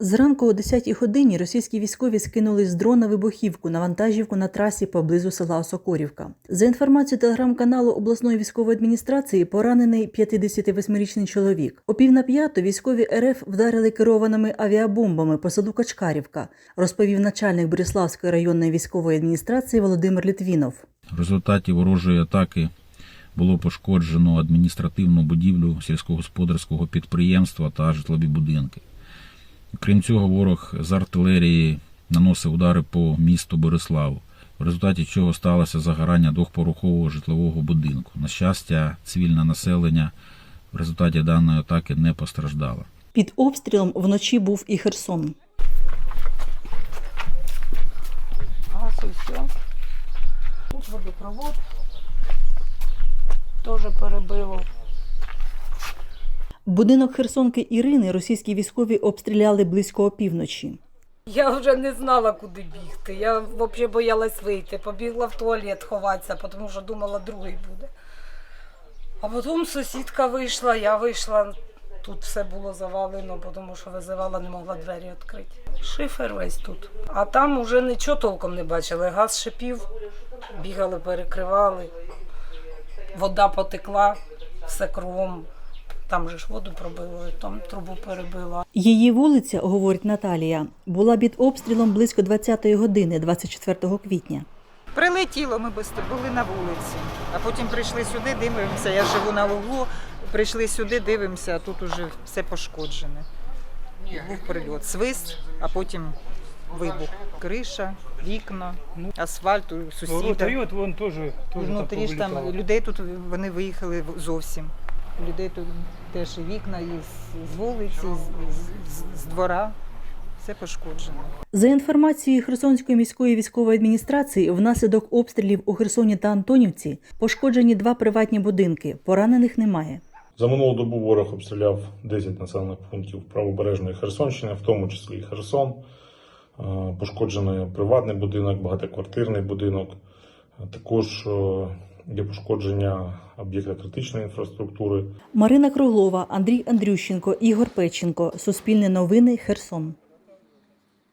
Зранку о 10-й годині російські військові скинули з дрона вибухівку на вантажівку на трасі поблизу села Осокорівка. За інформацією телеграм-каналу обласної військової адміністрації, поранений 58-річний чоловік. О пів на п'яту військові РФ вдарили керованими авіабомбами по селу Качкарівка, розповів начальник Бориславської районної військової адміністрації Володимир Літвінов. В результаті ворожої атаки було пошкоджено адміністративну будівлю сільськогосподарського підприємства та житлові будинки. Крім цього, ворог з артилерії наносив удари по місту Бориславу, в результаті чого сталося загорання двохпорухового житлового будинку. На щастя, цивільне населення в результаті даної атаки не постраждало. Під обстрілом вночі був і Херсон. Газ і все. Тут водопровод. Теж перебило. Будинок Херсонки Ірини російські військові обстріляли близько опівночі. Я вже не знала, куди бігти. Я взагалі боялась вийти. Побігла в туалет ховатися, тому що думала, другий буде. А потім сусідка вийшла, я вийшла. Тут все було завалено, тому що визивала, не могла двері відкрити. Шифер весь тут. А там вже нічого толком не бачили. Газ шипів, бігали, перекривали. Вода потекла, все кругом. Там же ж воду пробило, там трубу перебило. Її вулиця, говорить Наталія, була під обстрілом близько 20-ї години, 24 квітня. Прилетіло, ми були на вулиці, а потім прийшли сюди, дивимося. Я живу на углу, прийшли сюди, дивимося, а тут уже все пошкоджене. Був прильот, свист, а потім вибух. Криша, вікна, асфальт, Ну, сусіда. Тоже, тоже Внутрі ж там людей тут вони виїхали в- зовсім. Людей тут теж і вікна, і з, з вулиці, з, з, з двора. Все пошкоджено. За інформацією Херсонської міської військової адміністрації, внаслідок обстрілів у Херсоні та Антонівці пошкоджені два приватні будинки. Поранених немає. За минулу добу ворог обстріляв 10 населених пунктів правобережної Херсонщини, в тому числі і Херсон. Е, Пошкоджений приватний будинок, багатоквартирний будинок. Е, Також є пошкодження об'єкта критичної інфраструктури. Марина Круглова, Андрій Андрющенко, Ігор Печенко. Суспільне новини. Херсон.